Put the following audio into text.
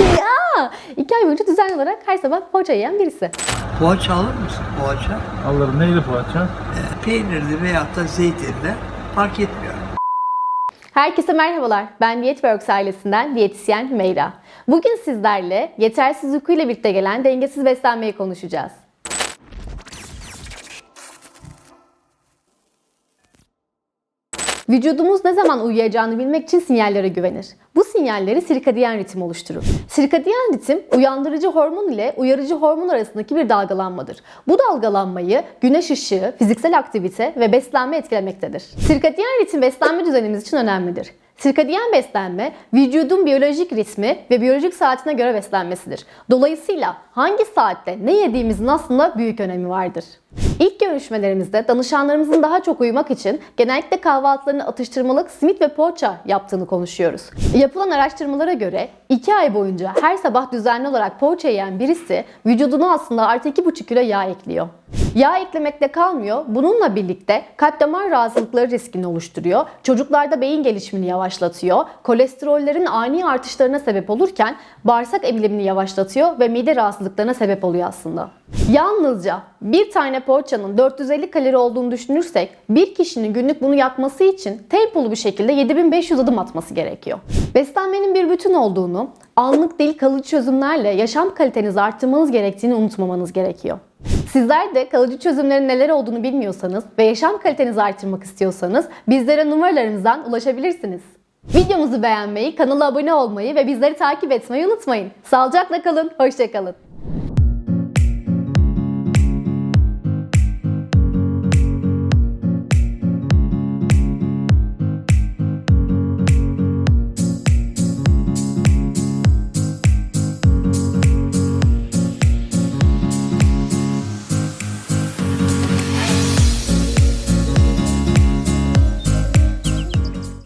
ya, iki ay boyunca düzenli olarak her sabah poğaça yiyen birisi. Poğaça alır mısın poğaça? Alırım. Neyli poğaça? E, peynirli veyahut da zeytinli fark etmiyor. Herkese merhabalar. Ben Diyetworks ailesinden diyetisyen Hümeyra. Bugün sizlerle yetersiz uyku ile birlikte gelen dengesiz beslenmeyi konuşacağız. Vücudumuz ne zaman uyuyacağını bilmek için sinyallere güvenir. Bu sinyalleri sirkadiyen ritim oluşturur. Sirkadiyen ritim uyandırıcı hormon ile uyarıcı hormon arasındaki bir dalgalanmadır. Bu dalgalanmayı güneş ışığı, fiziksel aktivite ve beslenme etkilemektedir. Sirkadiyen ritim beslenme düzenimiz için önemlidir. Sirkadiyen beslenme, vücudun biyolojik ritmi ve biyolojik saatine göre beslenmesidir. Dolayısıyla hangi saatte ne yediğimizin aslında büyük önemi vardır. İlk görüşmelerimizde danışanlarımızın daha çok uyumak için genellikle kahvaltılarını atıştırmalık simit ve poğaça yaptığını konuşuyoruz. Yapılan araştırmalara göre 2 ay boyunca her sabah düzenli olarak poğaça yiyen birisi vücuduna aslında artı 2,5 kilo yağ ekliyor. Yağ eklemekle kalmıyor. Bununla birlikte kalp damar rahatsızlıkları riskini oluşturuyor. Çocuklarda beyin gelişimini yavaşlatıyor. Kolesterollerin ani artışlarına sebep olurken bağırsak emilimini yavaşlatıyor ve mide rahatsızlıklarına sebep oluyor aslında. Yalnızca bir tane poğaçanın 450 kalori olduğunu düşünürsek bir kişinin günlük bunu yakması için tempolu bir şekilde 7500 adım atması gerekiyor. Beslenmenin bir bütün olduğunu, anlık değil kalıcı çözümlerle yaşam kalitenizi arttırmanız gerektiğini unutmamanız gerekiyor. Sizler de kalıcı çözümlerin neler olduğunu bilmiyorsanız ve yaşam kalitenizi artırmak istiyorsanız bizlere numaralarımızdan ulaşabilirsiniz. Videomuzu beğenmeyi, kanala abone olmayı ve bizleri takip etmeyi unutmayın. Sağlıcakla kalın, hoşçakalın.